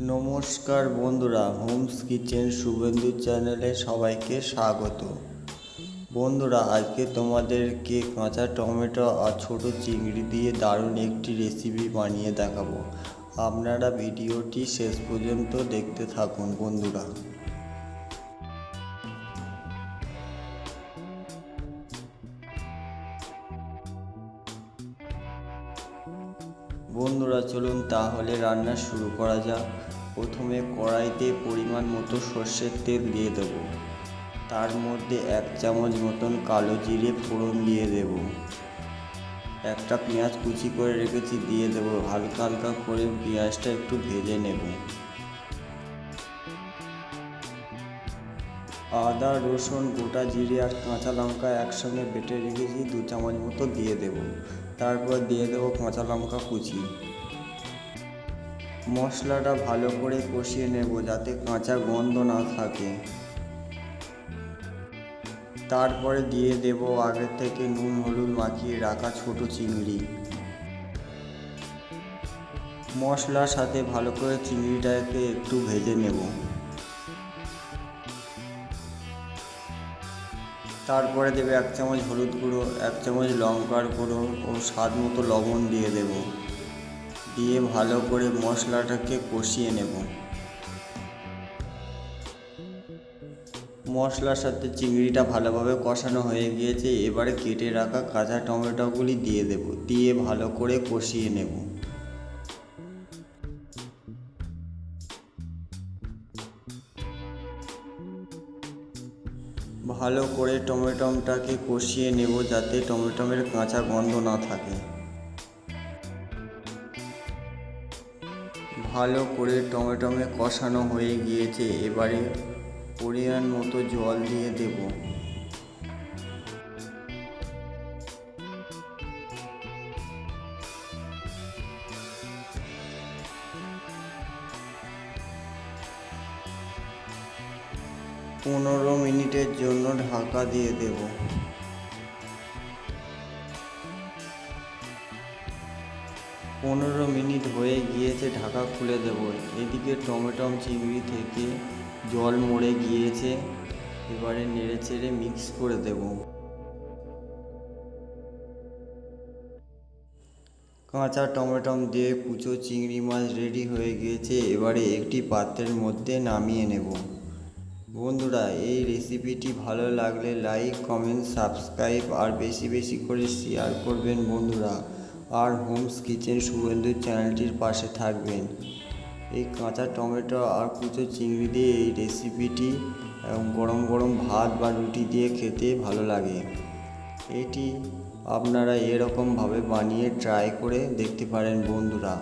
নমস্কার বন্ধুরা, Holmes kitchen Suvendu চ্যানেলে সবাইকে স্বাগত। বন্ধুরা, আজকে তোমাদেরকে কাঁচা টমেটো আর ছোট চিংড়ি দিয়ে দারুণ একটি রেসিপি বানিয়ে দেখাবো। আপনারা ভিডিওটি শেষ পর্যন্ত দেখতে থাকুন বন্ধুরা। বন্ধুরা, চলুন তাহলে রান্না শুরু করা যাক। প্রথমে কড়াইতে পরিমাণ মতো সর্ষের তেল দিয়ে দেবো। তার মধ্যে এক চামচ মতন কালো জিরে ফোড়ন দিয়ে দেব। একটা পেঁয়াজ কুচি করে রেখেছি, দিয়ে দেব হালকা হালকা করে পেঁয়াজটা একটু ভেজে নেব। আদা, রসুন, গোটা জিরে আর কাঁচা লঙ্কা একসঙ্গে বেটে রেখেছি, দু চামচ মতো দিয়ে দেব। তারপর দিয়ে দেবো কাঁচা লঙ্কা কুচি। মশলাটা ভালো করে কষিয়ে নেব যাতে কাঁচা গন্ধ না থাকে। তারপরে দিয়ে দেব আগে থেকে নুন, হলুদ মাখিয়ে রাখা ছোট চিংড়ি। মশলার সাথে ভালো করে চিংড়িটাকে একটু ভেজে নেব। তারপরে দেবে এক চামচ হলুদ গুঁড়ো, এক চামচ লঙ্কার গুঁড়ো ও স্বাদ মতো লবণ দিয়ে দেব। দিয়ে ভালো করে মশলাটাকে কষিয়ে নেব। মশলার সাথে চিংড়িটা ভালোভাবে কষানো হয়ে গিয়েছে। এবারে কেটে রাখা কাঁচা টমেটোগুলি দিয়ে দেব। দিয়ে ভালো করে কষিয়ে নেব। ভালো করে টমেটোটাকে কষিয়ে নেব যাতে টমেটোমের কাঁচা গন্ধ না থাকে। ভালো করে টমেটোমে কষানো হয়ে গিয়েছে, এবারে পরিমাণ মতো জল দিয়ে দেব। পনেরো মিনিটের জন্য ঢাকা দিয়ে দেব। পনেরো মিনিট হয়ে গিয়েছে, ঢাকা খুলে দেব। এদিকে টমেটম চিংড়ি থেকে জল মরে গিয়েছে, এবারে নেড়ে চেড়ে মিক্স করে দেব। কাঁচা টমেটম দিয়ে কুচো চিংড়ি মাছ রেডি হয়ে গিয়েছে, এবারে একটি পাত্রের মধ্যে নামিয়ে নেব। বন্ধুরা, এই রেসিপিটি ভালো লাগলে লাইক কমেন্ট সাবস্ক্রাইব আর বেশি বেশি করে শেয়ার করবেন বন্ধুরা। আর হোমস কিচেন শুভেন্দু চ্যানেলটির পাশে থাকবেন। এই কাঁচা টমেটো আর কুচো চিংড়ি দিয়ে এই রেসিপিটি গরম গরম ভাত বা রুটি দিয়ে খেতে ভালো লাগে। এটি আপনারা এরকমভাবে বানিয়ে ট্রাই করে দেখতে পারেন বন্ধুরা।